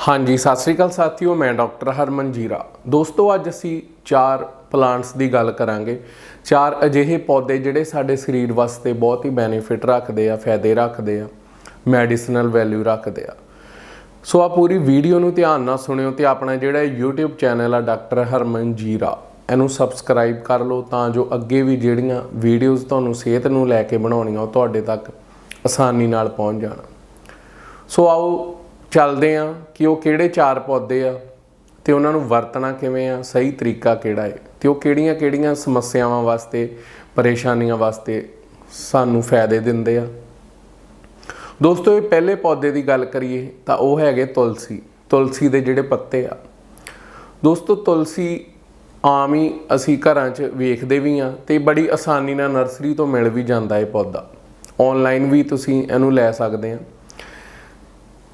ਹਾਂਜੀ, ਸਤਿ ਸ੍ਰੀ ਅਕਾਲ ਸਾਥੀਓ, ਮੈਂ ਡਾਕਟਰ ਹਰਮਨ ਜੀਰਾ। ਦੋਸਤੋ, ਅੱਜ ਅਸੀਂ ਚਾਰ ਪਲਾਂਟਸ ਦੀ ਗੱਲ ਕਰਾਂਗੇ। ਚਾਰ ਅਜਿਹੇ ਪੌਦੇ ਜਿਹੜੇ ਸਾਡੇ ਸਰੀਰ ਵਾਸਤੇ ਬਹੁਤ ਹੀ ਬੈਨੀਫਿਟ ਰੱਖਦੇ ਆ, ਫਾਇਦੇ ਰੱਖਦੇ ਆ, ਮੈਡੀਸਨਲ ਵੈਲਿਊ ਰੱਖਦੇ ਆ। ਸੋ ਆ ਪੂਰੀ ਵੀਡੀਓ ਨੂੰ ਧਿਆਨ ਨਾਲ ਸੁਣਿਓ ਤੇ ਆਪਣਾ ਜਿਹੜਾ YouTube ਚੈਨਲ ਆ, ਡਾਕਟਰ ਹਰਮਨ ਜੀਰਾ, ਇਹਨੂੰ ਸਬਸਕ੍ਰਾਈਬ ਕਰ ਲਓ ਤਾਂ ਜੋ ਅੱਗੇ ਵੀ ਜਿਹੜੀਆਂ ਵੀਡੀਓਜ਼ ਤੁਹਾਨੂੰ ਸਿਹਤ ਨੂੰ ਲੈ ਕੇ ਬਣਾਉਣੀਆਂ, ਉਹ ਤੁਹਾਡੇ ਤੱਕ ਆਸਾਨੀ ਨਾਲ ਪਹੁੰਚ ਜਾਣ। ਸੋ ਆਓ ਚੱਲਦੇ ਆ ਕਿ ਉਹ ਕਿਹੜੇ ਚਾਰ ਪੌਦੇ ਆ ਤੇ ਉਹਨਾਂ ਨੂੰ ਵਰਤਣਾ ਕਿਵੇਂ ਆ, ਸਹੀ ਤਰੀਕਾ ਕਿਹੜਾ ਹੈ ਤੇ ਉਹ ਕਿਹੜੀਆਂ-ਕਿਹੜੀਆਂ ਸਮੱਸਿਆਵਾਂ ਵਾਸਤੇ, ਪਰੇਸ਼ਾਨੀਆਂ ਵਾਸਤੇ ਸਾਨੂੰ ਫਾਇਦੇ ਦਿੰਦੇ ਆ। ਦੋਸਤੋ, ਇਹ ਪਹਿਲੇ ਪੌਦੇ ਦੀ ਗੱਲ ਕਰੀਏ ਤਾਂ ਉਹ ਹੈਗੇ ਤੁਲਸੀ ਤੁਲਸੀ ਦੇ ਜਿਹੜੇ ਪੱਤੇ ਆ। ਦੋਸਤੋ, ਤੁਲਸੀ ਆਮ ਹੀ ਅਸੀਂ ਘਰਾਂ 'ਚ ਵੇਖਦੇ ਵੀ ਆ ਤੇ ਬੜੀ ਆਸਾਨੀ ਨਾਲ ਨਰਸਰੀ ਤੋਂ ਮਿਲ ਵੀ ਜਾਂਦਾ ਇਹ ਪੌਦਾ। ਆਨਲਾਈਨ ਵੀ ਤੁਸੀਂ ਇਹਨੂੰ ਲੈ ਸਕਦੇ ਆ।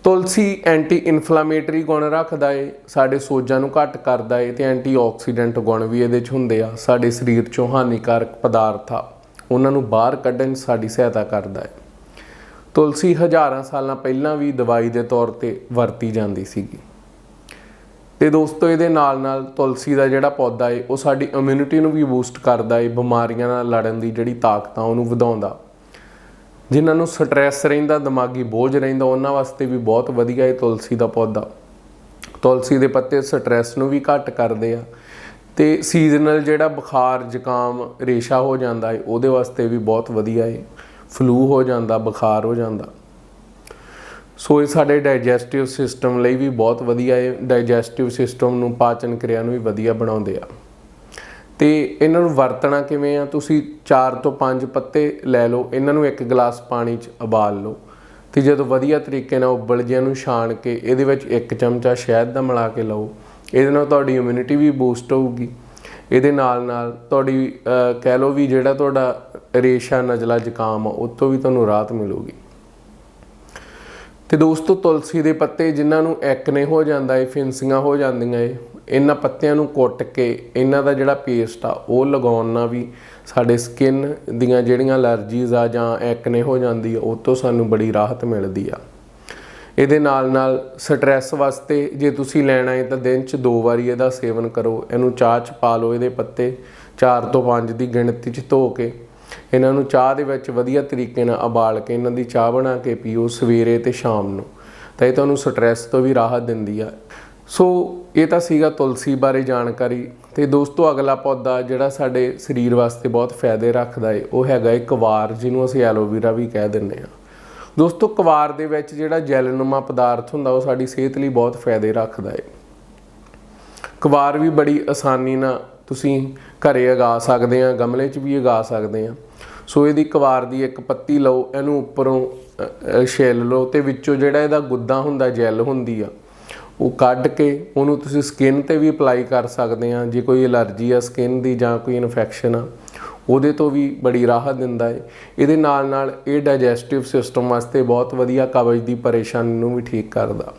ਤੁਲਸੀ ਐਂਟੀ ਇਨਫਲਾਮੇਟਰੀ ਗੁਣ ਰੱਖਦਾ ਏ, ਸਾਡੇ ਸੋਜਾਂ ਨੂੰ ਘੱਟ ਕਰਦਾ ਏ ਤੇ ਐਂਟੀਆਕਸੀਡੈਂਟ ਗੁਣ ਵੀ ਇਹਦੇ 'ਚ ਹੁੰਦੇ ਆ। ਸਾਡੇ ਸਰੀਰ 'ਚੋਂ ਹਾਨੀਕਾਰਕ ਪਦਾਰਥ ਆ, ਉਹਨਾਂ ਨੂੰ ਬਾਹਰ ਕੱਢਣ 'ਚ ਸਾਡੀ ਸਹਾਇਤਾ ਕਰਦਾ ਏ। ਤੁਲਸੀ ਹਜ਼ਾਰਾਂ ਸਾਲਾਂ ਪਹਿਲਾਂ ਵੀ ਦਵਾਈ ਦੇ ਤੌਰ ਤੇ ਵਰਤੀ ਜਾਂਦੀ ਸੀਗੀ। ਤੇ ਦੋਸਤੋ, ਇਹਦੇ ਨਾਲ ਨਾਲ ਤੁਲਸੀ ਦਾ ਜਿਹੜਾ ਪੌਦਾ ਏ, ਉਹ ਸਾਡੀ ਇਮਿਊਨਿਟੀ ਨੂੰ ਵੀ ਬੂਸਟ ਕਰਦਾ ਏ, ਬਿਮਾਰੀਆਂ ਨਾਲ ਲੜਨ ਦੀ ਜਿਹੜੀ ਤਾਕਤ ਆ, ਉਹਨੂੰ ਵਧਾਉਂਦਾ। ਜਿਨ੍ਹਾਂ ਨੂੰ ਸਟ੍ਰੈਸ ਰਹਿੰਦਾ, ਦਿਮਾਗੀ ਬੋਝ ਰਹਿੰਦਾ, ਉਹਨਾਂ ਵਾਸਤੇ ਵੀ ਬਹੁਤ ਵਧੀਆ ਹੈ ਤੁਲਸੀ ਦਾ ਪੌਦਾ। ਤੁਲਸੀ ਦੇ ਪੱਤੇ ਸਟ੍ਰੈਸ ਨੂੰ ਵੀ ਘੱਟ ਕਰਦੇ ਆ ਤੇ ਸੀਜ਼ਨਲ ਜਿਹੜਾ ਬੁਖਾਰ, ਜ਼ੁਕਾਮ, ਰੇਸ਼ਾ ਹੋ ਜਾਂਦਾ ਹੈ ਉਹਦੇ ਵਾਸਤੇ ਵੀ ਬਹੁਤ ਵਧੀਆ ਹੈ ਫਲੂ ਹੋ ਜਾਂਦਾ, ਬੁਖਾਰ ਹੋ ਜਾਂਦਾ। ਸੋ ਇਹ ਸਾਡੇ ਡਾਈਜੈਸਟਿਵ ਸਿਸਟਮ ਲਈ ਵੀ ਬਹੁਤ ਵਧੀਆ ਹੈ ਡਾਈਜੈਸਟਿਵ ਸਿਸਟਮ ਨੂੰ ਪਾਚਨ ਕਿਰਿਆ ਨੂੰ ਵੀ ਵਧੀਆ ਬਣਾਉਂਦੇ ਆ। ਤੇ ਇਹਨਾਂ ਨੂੰ ਵਰਤਣਾ ਕਿਵੇਂ ਆ? ਤੁਸੀਂ 4 ਤੋਂ 5 ਪੱਤੇ ਲੈ ਲਓ, ਇਹਨਾਂ ਨੂੰ ਇੱਕ ਗਲਾਸ ਪਾਣੀ 'ਚ ਉਬਾਲ ਲਓ ਤੇ ਜਦੋਂ ਵਧੀਆ ਤਰੀਕੇ ਨਾਲ ਉਬਲ ਜਿਆਂ ਨੂੰ ਛਾਣ ਕੇ ਇਹਦੇ ਵਿੱਚ ਇੱਕ ਚਮਚਾ ਸ਼ਹਿਦ ਦਾ ਮਿਲਾ ਕੇ ਲਓ, ਇਹਦੇ ਨਾਲ ਤੁਹਾਡੀ ਇਮਿਊਨਿਟੀ ਵੀ ਬੂਸਟ ਹੋਊਗੀ। ਇਹਦੇ ਨਾਲ ਨਾਲ ਤੁਹਾਡੀ ਕਹਿ ਲਓ ਵੀ ਜਿਹੜਾ ਤੁਹਾਡਾ ਰੇਸ਼ਾ, ਨਜ਼ਲਾ, ਜ਼ੁਕਾਮ ਆ ਉਹ ਤੋਂ ਵੀ ਤੁਹਾਨੂੰ ਰਾਹਤ ਮਿਲੂਗੀ। ਤੇ ਦੋਸਤੋ, ਤੁਲਸੀ ਦੇ ਪੱਤੇ ਜਿਨ੍ਹਾਂ ਨੂੰ ਐਕਨੇ ਹੋ ਜਾਂਦਾ ਏ, ਫਿੰਸੀਆਂ ਹੋ ਜਾਂਦੀਆਂ ਏ, ਇਹਨਾਂ ਪੱਤਿਆਂ ਨੂੰ ਕੁੱਟ ਕੇ ਇਹਨਾਂ ਦਾ ਜਿਹੜਾ ਪੇਸਟ ਆ, ਉਹ ਲਗਾਉਣ ਨਾਲ ਵੀ ਸਾਡੇ ਸਕਿਨ ਦੀਆਂ ਜਿਹੜੀਆਂ ਅਲਰਜੀਜ਼ ਆ ਜਾਂ ਐਕਨੇ ਹੋ ਜਾਂਦੀ ਆ, ਉਹ ਤੋਂ ਸਾਨੂੰ ਬੜੀ ਰਾਹਤ ਮਿਲਦੀ ਆ। ਇਹਦੇ ਨਾਲ ਨਾਲ ਸਟ੍ਰੈਸ ਵਾਸਤੇ ਜੇ ਤੁਸੀਂ ਲੈਣਾ ਹੈ ਤਾਂ ਦਿਨ 'ਚ ਦੋ ਵਾਰੀ ਇਹਦਾ ਸੇਵਨ ਕਰੋ। ਇਹਨੂੰ ਚਾਹ 'ਚ ਪਾ ਲਓ ਇਹਦੇ ਪੱਤੇ 4 ਤੋਂ 5 ਦੀ ਗਿਣਤੀ 'ਚ ਧੋ ਕੇ। ਇਹਨਾਂ ਨੂੰ ਚਾਹ ਦੇ ਵਿੱਚ ਵਧੀਆ ਤਰੀਕੇ ਨਾਲ ਉਬਾਲ ਕੇ ਇਹਨਾਂ ਦੀ ਚਾਹ ਬਣਾ ਕੇ ਪੀਓ ਸਵੇਰੇ ਤੇ ਸ਼ਾਮ ਨੂੰ। ਤਾਂ ਇਹ ਤੁਹਾਨੂੰ ਸਟ੍ਰੈਸ ਤੋਂ ਵੀ ਰਾਹਤ ਦਿੰਦੀ ਆ। ਸੋ ਇਹ ਤਾਂ ਸੀਗਾ ਤੁਲਸੀ ਬਾਰੇ ਜਾਣਕਾਰੀ। ਤੇ ਦੋਸਤੋ, ਅਗਲਾ ਪੌਦਾ ਜਿਹੜਾ ਸਾਡੇ ਸਰੀਰ ਵਾਸਤੇ ਬਹੁਤ ਫਾਇਦੇ ਰੱਖਦਾ ਏ, ਉਹ ਹੈਗਾ ਏ ਕਵਾਰ ਜਿਹਨੂੰ ਅਸੀਂ ਐਲੋਵੇਰਾ ਵੀ ਕਹਿ ਦਿੰਦੇ ਆ। ਦੋਸਤੋ, ਕਵਾਰ ਦੇ ਵਿੱਚ ਜਿਹੜਾ ਜੈਲਨੁਮਾ ਪਦਾਰਥ ਹੁੰਦਾ, ਉਹ ਸਾਡੀ ਸਿਹਤ ਲਈ ਬਹੁਤ ਫਾਇਦੇ ਰੱਖਦਾ ਏ। ਕਵਾਰ ਵੀ ਬੜੀ ਆਸਾਨੀ ਨਾਲ ਤੁਸੀਂ ਘਰੇ ਉਗਾ ਸਕਦੇ ਆ ਗਮਲੇ 'ਚ ਵੀ ਉਗਾ ਸਕਦੇ ਆ। ਸੋ ਇਹਦੀ ਕਵਾਰ ਦੀ ਇੱਕ ਪੱਤੀ ਲਓ ਇਹਨੂੰ ਉੱਪਰੋਂ ਅ, ਛਿੱਲ ਲਓ ਤੇ ਵਿੱਚੋਂ ਜਿਹੜਾ ਇਹਦਾ ਗੁੱਦਾ ਹੁੰਦਾ ਜੈਲ ਹੁੰਦੀ ਆ ਉਹ ਕੱਢ ਕੇ ਉਹਨੂੰ ਤੁਸੀਂ ਸਕਿਨ ਤੇ ਵੀ ਅਪਲਾਈ ਕਰ ਸਕਦੇ ਆ। ਜੇ ਕੋਈ ਅਲਰਜੀ ਆ ਸਕਿਨ ਦੀ ਜਾਂ ਕੋਈ ਇਨਫੈਕਸ਼ਨ ਆ ਉਹਦੇ ਤੋਂ ਵੀ ਬੜੀ ਰਾਹਤ ਦਿੰਦਾ ਹੈ ਇਹਦੇ ਨਾਲ ਨਾਲ ਇਹ ਡਾਈਜੈਸਟਿਵ ਸਿਸਟਮ ਵਾਸਤੇ ਬਹੁਤ ਵਧੀਆ ਕਬਜ਼ ਦੀ ਪਰੇਸ਼ਾਨੀ ਨੂੰ ਵੀ ਠੀਕ ਕਰਦਾ।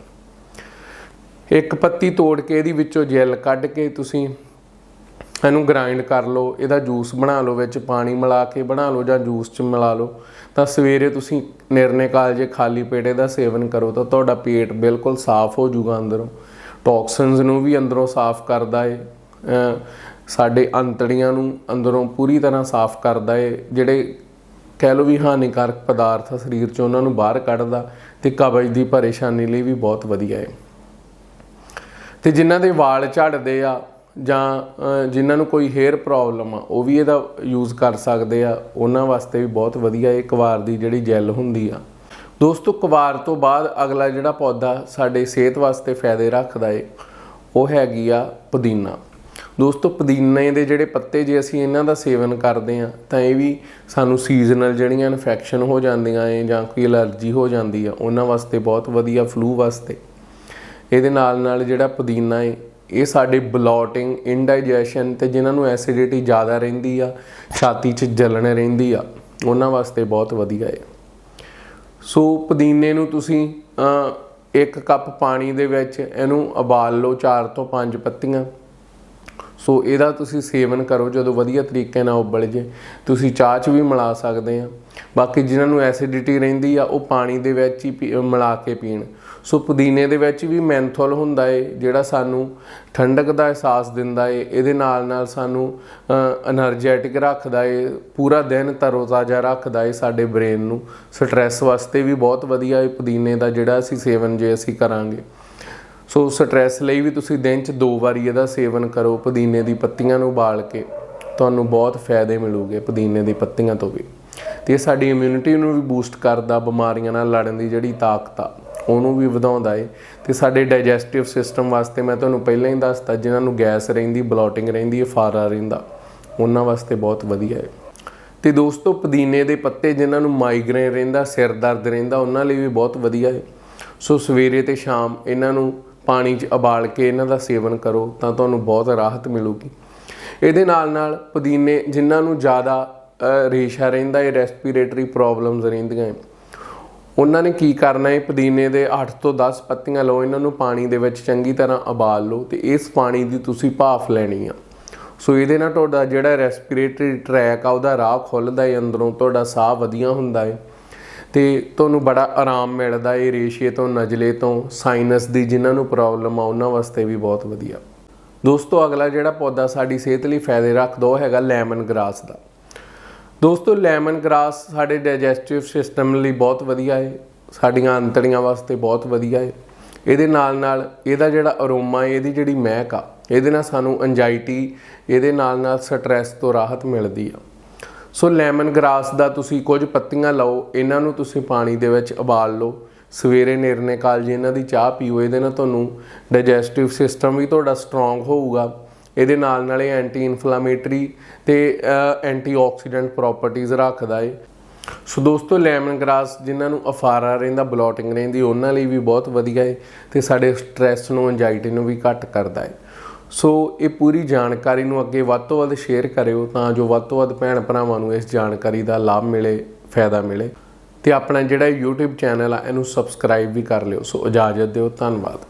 ਇੱਕ ਪੱਤੀ ਤੋੜ ਕੇ ਇਹਦੀ ਵਿੱਚੋਂ ਜੈਲ ਕੱਢ ਕੇ ਤੁਸੀਂ ਇਹਨੂੰ ਗ੍ਰਾਈਂਡ ਕਰ ਲਓ, ਇਹਦਾ ਜੂਸ ਬਣਾ ਲਓ ਵਿੱਚ, ਪਾਣੀ ਮਿਲਾ ਕੇ ਬਣਾ ਲਓ ਜਾਂ ਜੂਸ ਚ ਮਿਲਾ ਲਓ। ਤਾਂ ਸਵੇਰੇ ਤੁਸੀਂ ਨਿਰਨੇ ਕਾਲ ਜੇ ਖਾਲੀ ਪੇਟੇ ਦਾ ਸੇਵਨ ਕਰੋ ਤਾਂ ਤੁਹਾਡਾ ਪੇਟ ਬਿਲਕੁਲ ਸਾਫ਼ ਹੋ ਜਾਊਗਾ ਅੰਦਰੋਂ। ਟੌਕਸਿਨਸ ਨੂੰ ਵੀ ਅੰਦਰੋਂ ਸਾਫ਼ ਕਰਦਾ ਏ। ਸਾਡੇ ਅੰਤੜੀਆਂ ਨੂੰ ਅੰਦਰੋਂ ਪੂਰੀ ਤਰ੍ਹਾਂ ਸਾਫ਼ ਕਰਦਾ ਏ, ਜਿਹੜੇ ਕਹਿ ਲਓ ਵੀ ਹਾਨੀਕਾਰਕ ਪਦਾਰਥ ਆ ਸਰੀਰ 'ਚ, ਉਹਨਾਂ ਨੂੰ ਬਾਹਰ ਕੱਢਦਾ ਤੇ ਕਬਜ਼ ਦੀ ਪਰੇਸ਼ਾਨੀ ਲਈ ਵੀ ਬਹੁਤ ਵਧੀਆ ਏ। ਤੇ ਜਿਨ੍ਹਾਂ ਦੇ ਵਾਲ ਝੜਦੇ ਆ ਜਾਂ ਜਿਨ੍ਹਾਂ ਨੂੰ ਕੋਈ ਹੇਅਰ ਪ੍ਰੋਬਲਮ ਆ, ਉਹ ਵੀ ਇਹਦਾ ਯੂਜ਼ ਕਰ ਸਕਦੇ ਆ। ਉਹਨਾਂ ਵਾਸਤੇ ਵੀ ਬਹੁਤ ਵਧੀਆ ਇਹ ਕਵਾਰ ਦੀ ਜਿਹੜੀ ਜੈਲ ਹੁੰਦੀ ਆ। ਦੋਸਤੋ, ਕਵਾਰ ਤੋਂ ਬਾਅਦ ਅਗਲਾ ਜਿਹੜਾ ਪੌਦਾ ਸਾਡੇ ਸਿਹਤ ਵਾਸਤੇ ਫਾਇਦੇ ਰੱਖਦਾ ਏ, ਉਹ ਹੈਗੀ ਆ ਪੁਦੀਨਾ। ਦੋਸਤੋ, ਪੁਦੀਨੇ ਦੇ ਜਿਹੜੇ ਪੱਤੇ ਜੇ ਅਸੀਂ ਇਹਨਾਂ ਦਾ ਸੇਵਨ ਕਰਦੇ ਆ, ਤਾਂ ਇਹ ਵੀ ਸਾਨੂੰ ਸੀਜ਼ਨਲ ਜਿਹੜੀਆਂ ਇਨਫੈਕਸ਼ਨ ਹੋ ਜਾਂਦੀਆਂ ਏ ਜਾਂ ਕੋਈ ਅਲਰਜੀ ਹੋ ਜਾਂਦੀ ਆ, ਉਹਨਾਂ ਵਾਸਤੇ ਬਹੁਤ ਵਧੀਆ ਫਲੂ ਵਾਸਤੇ। ਇਹਦੇ ਨਾਲ ਨਾਲ ਜਿਹੜਾ ਪੁਦੀਨਾ ਏ ਇਹ ਸਾਡੇ ਬਲੋਟਿੰਗ ਇਨਡਾਈਜੈਸ਼ਨ ਤੇ ਜਿਨ੍ਹਾਂ ਨੂੰ ਐਸਿਡਿਟੀ ਜ਼ਿਆਦਾ ਰਹਿੰਦੀ ਆ, ਛਾਤੀ 'ਚ ਜਲਣ ਰਹਿੰਦੀ ਆ, ਉਹਨਾਂ ਵਾਸਤੇ ਬਹੁਤ ਵਧੀਆ ਹੈ ਸੋ ਪੁਦੀਨੇ ਨੂੰ ਤੁਸੀਂ ਇੱਕ ਕੱਪ ਪਾਣੀ ਦੇ ਵਿੱਚ ਇਹਨੂੰ ਉਬਾਲ ਲਓ 4 ਤੋਂ 5 ਪੱਤੀਆਂ। ਸੋ ਇਹਦਾ ਤੁਸੀਂ ਸੇਵਨ ਕਰੋ, ਜਦੋਂ ਵਧੀਆ ਤਰੀਕੇ ਨਾਲ ਉਬਲ ਜੇ। ਤੁਸੀਂ ਚਾਹ 'ਚ ਵੀ ਮਿਲਾ ਸਕਦੇ ਆ। ਬਾਕੀ ਜਿਨ੍ਹਾਂ ਨੂੰ ਐਸਿਡਿਟੀ ਰਹਿੰਦੀ ਆ, ਉਹ ਪਾਣੀ ਦੇ ਵਿੱਚ ਹੀ ਪੀ- ਮਿਲਾ ਕੇ ਪੀਣ। ਸੋ ਪੁਦੀਨੇ ਦੇ ਵਿੱਚ ਵੀ ਮੈਂਥੋਲ ਹੁੰਦਾ ਏ, ਜਿਹੜਾ ਸਾਨੂੰ ਠੰਡਕ ਦਾ ਅਹਿਸਾਸ ਦਿੰਦਾ ਏ, ਇਹਦੇ ਨਾਲ ਨਾਲ ਸਾਨੂੰ એનર્ਜੈਟਿਕ ਰੱਖਦਾ ਏ, ਪੂਰਾ ਦਿਨ ਤਰੋਤਾਜ਼ਾ ਰੱਖਦਾ ਏ ਸਾਡੇ ਬ੍ਰੇਨ ਨੂੰ। ਸਟ੍ਰੈਸ ਵਾਸਤੇ ਵੀ ਬਹੁਤ ਵਧੀਆ ਏ ਪੁਦੀਨੇ ਦਾ ਜਿਹੜਾ ਅਸੀਂ ਸੇਵਨ ਜੇ ਅਸੀਂ ਕਰਾਂਗੇ। ਸੋ ਸਟ੍ਰੈਸ ਲਈ ਵੀ ਤੁਸੀਂ ਦਿਨ 'ਚ ਦੋ ਵਾਰੀ ਇਹਦਾ ਸੇਵਨ ਕਰੋ ਪੁਦੀਨੇ ਦੀ ਪੱਤੀਆਂ ਨੂੰ ਉਬਾਲ ਕੇ। ਤੁਹਾਨੂੰ ਬਹੁਤ ਫਾਇਦੇ ਮਿਲੂਗੇ ਪੁਦੀਨੇ ਦੀ ਪੱਤੀਆਂ ਤੋਂ ਵੀ। ਤੇ ਇਹ ਸਾਡੀ ਇਮਿਊਨਿਟੀ ਨੂੰ ਵੀ ਬੂਸਟ ਕਰਦਾ ਬਿਮਾਰੀਆਂ ਨਾਲ ਲੜਨ ਦੀ ਜਿਹੜੀ ਤਾਕਤ ਆ। ਉਹਨੂੰ ਵੀ ਵਧਾਉਂਦਾ ਏ। ਤੇ ਸਾਡੇ ਡਾਈਜੈਸਟਿਵ ਸਿਸਟਮ ਵਾਸਤੇ ਮੈਂ ਤੁਹਾਨੂੰ ਪਹਿਲਾਂ ਹੀ ਦੱਸਤਾ, ਜਿਨ੍ਹਾਂ ਨੂੰ ਗੈਸ ਰਹਿੰਦੀ, ਬਲੋਟਿੰਗ ਰਹਿੰਦੀ ਹੈ ਫਾਰਾ ਰਹਿੰਦਾ, ਉਹਨਾਂ ਵਾਸਤੇ ਬਹੁਤ ਵਧੀਆ ਏ। ਤੇ ਦੋਸਤੋ, ਪੁਦੀਨੇ ਦੇ ਪੱਤੇ ਜਿਨ੍ਹਾਂ ਨੂੰ ਮਾਈਗ੍ਰੇਨ ਰਹਿੰਦਾ, ਸਿਰ ਦਰਦ ਰਹਿੰਦਾ, ਉਹਨਾਂ ਲਈ ਵੀ ਬਹੁਤ ਵਧੀਆ ਏ। ਸੋ ਸਵੇਰੇ ਤੇ ਸ਼ਾਮ ਇਹਨਾਂ ਨੂੰ ਪਾਣੀ 'ਚ ਉਬਾਲ ਕੇ ਇਹਨਾਂ ਦਾ ਸੇਵਨ ਕਰੋ, ਤਾਂ ਤੁਹਾਨੂੰ ਬਹੁਤ ਰਾਹਤ ਮਿਲੂਗੀ। ਇਹਦੇ ਨਾਲ ਨਾਲ ਪੁਦੀਨੇ ਜਿਨ੍ਹਾਂ ਨੂੰ ਜ਼ਿਆਦਾ ਰੇਸ਼ਾ ਰਹਿੰਦਾ ਏ ਰੈਸਪੀਰੇਟਰੀ ਪ੍ਰੋਬਲਮਸ ਰਹਿੰਦੀਆਂ ਹੈ ਉਹਨਾਂ ਨੇ ਕੀ ਕਰਨਾ ਹੈ? ਪੁਦੀਨੇ ਦੇ 8 ਤੋਂ 10 ਪੱਤੀਆਂ ਲਓ, ਇਹਨਾਂ ਨੂੰ ਪਾਣੀ ਦੇ ਵਿੱਚ ਚੰਗੀ ਤਰ੍ਹਾਂ ਉਬਾਲ ਲਓ ਤੇ ਇਸ ਪਾਣੀ ਦੀ ਤੁਸੀਂ ਭਾਫ ਲੈਣੀ ਆ। ਸੋ ਇਹਦੇ ਨਾਲ ਤੁਹਾਡਾ ਜਿਹੜਾ ਰੈਸਪੀਰੇਟਰੀ ਟਰੈਕ ਆ, ਉਹਦਾ ਰਾਹ ਖੁੱਲਦਾ ਹੈ ਅੰਦਰੋਂ ਤੁਹਾਡਾ ਸਾਹ ਵਧੀਆ ਹੁੰਦਾ ਹੈ ਤੇ ਤੁਹਾਨੂੰ ਬੜਾ ਆਰਾਮ ਮਿਲਦਾ ਹੈ ਰੇਸ਼ੀਏ ਤੋਂ, ਨਜ਼ਲੇ ਤੋਂ ਸਾਈਨਸ ਦੀ ਜਿਨ੍ਹਾਂ ਨੂੰ ਪ੍ਰੋਬਲਮ ਆ, ਉਹਨਾਂ ਵਾਸਤੇ ਵੀ ਬਹੁਤ ਵਧੀਆ। ਦੋਸਤੋ, ਅਗਲਾ ਜਿਹੜਾ ਪੌਦਾ ਸਾਡੀ ਸਿਹਤ ਲਈ ਫਾਇਦੇ ਰੱਖਦਾ, ਉਹ ਹੈਗਾ ਲੈਮਨ ਗ੍ਰਾਸ ਦਾ। ਦੋਸਤੋ ਲੈਮਨ ਗ੍ਰਾਸ ਸਾਡੇ ਡਾਈਜੈਸਟਿਵ ਸਿਸਟਮ ਲਈ ਬਹੁਤ ਵਧੀਆ ਹੈ ਸਾਡੀਆਂ ਅੰਤੜੀਆਂ ਵਾਸਤੇ ਬਹੁਤ ਵਧੀਆ ਹੈ ਇਹਦੇ ਨਾਲ ਨਾਲ ਇਹਦਾ ਜਿਹੜਾ ਅਰੋਮਾ ਹੈ ਇਹਦੀ ਜਿਹੜੀ ਮਹਿਕ ਆ, ਇਹਦੇ ਨਾਲ ਸਾਨੂੰ ਐਂਜ਼ਾਈਟੀ ਇਹਦੇ ਨਾਲ ਨਾਲ ਸਟ੍ਰੈਸ ਤੋਂ ਰਾਹਤ ਮਿਲਦੀ ਆ। ਸੋ ਲੈਮਨ ਗ੍ਰਾਸ ਦਾ ਤੁਸੀਂ ਕੁਝ ਪੱਤੀਆਂ ਲਓ, ਇਹਨਾਂ ਨੂੰ ਤੁਸੀਂ ਪਾਣੀ ਦੇ ਵਿੱਚ ਉਬਾਲ ਲਓ। ਸਵੇਰੇ ਨਿਰਨੇ ਕਾਲ ਜੀ ਇਹਨਾਂ ਦੀ ਚਾਹ ਪੀਓ, ਇਹਦੇ ਨਾਲ ਤੁਹਾਨੂੰ ਡਾਈਜੈਸਟਿਵ ਸਿਸਟਮ ਵੀ ਤੁਹਾਡਾ ਸਟਰੋਂਗ ਹੋਊਗਾ। ਇਹਦੇ ਨਾਲ ਨਾਲ ਇਹ ਐਂਟੀ ਇਨਫਲਾਮੇਟਰੀ ਤੇ ਐਂਟੀਆਕਸੀਡੈਂਟ ਪ੍ਰੋਪਰਟੀਆਂ ਰੱਖਦਾ ਏ। ਸੋ ਦੋਸਤੋ ਲੈਮਨ ਗ੍ਰਾਸ ਜਿਨ੍ਹਾਂ ਨੂੰ ਅਫਾਰਾ ਰਹਿੰਦਾ ਬਲੋਟਿੰਗ ਰਹਿੰਦੀ, ਉਹਨਾਂ ਲਈ ਵੀ ਬਹੁਤ ਵਧੀਆ ਏ ਤੇ ਸਾਡੇ ਸਟ੍ਰੈਸ ਨੂੰ ਐਂਜ਼ਾਈਟੀ ਨੂੰ ਵੀ ਘੱਟ ਕਰਦਾ ਏ। ਸੋ ਇਹ ਪੂਰੀ ਜਾਣਕਾਰੀ ਨੂੰ ਅੱਗੇ ਵੱਧ ਤੋਂ ਵੱਧ ਸ਼ੇਅਰ ਕਰਿਓ ਤਾਂ ਜੋ ਵੱਧ ਤੋਂ ਵੱਧ ਭੈਣ ਭਰਾਵਾਂ ਨੂੰ ਇਸ ਜਾਣਕਾਰੀ ਦਾ ਲਾਭ ਮਿਲੇ, ਫਾਇਦਾ ਮਿਲੇ। ਤੇ ਆਪਣਾ ਜਿਹੜਾ YouTube ਚੈਨਲ ਆ, ਇਹਨੂੰ ਸਬਸਕ੍ਰਾਈਬ ਵੀ ਕਰ ਲਿਓ। ਸੋ ਇਜਾਜ਼ਤ ਦਿਓ, ਧੰਨਵਾਦ।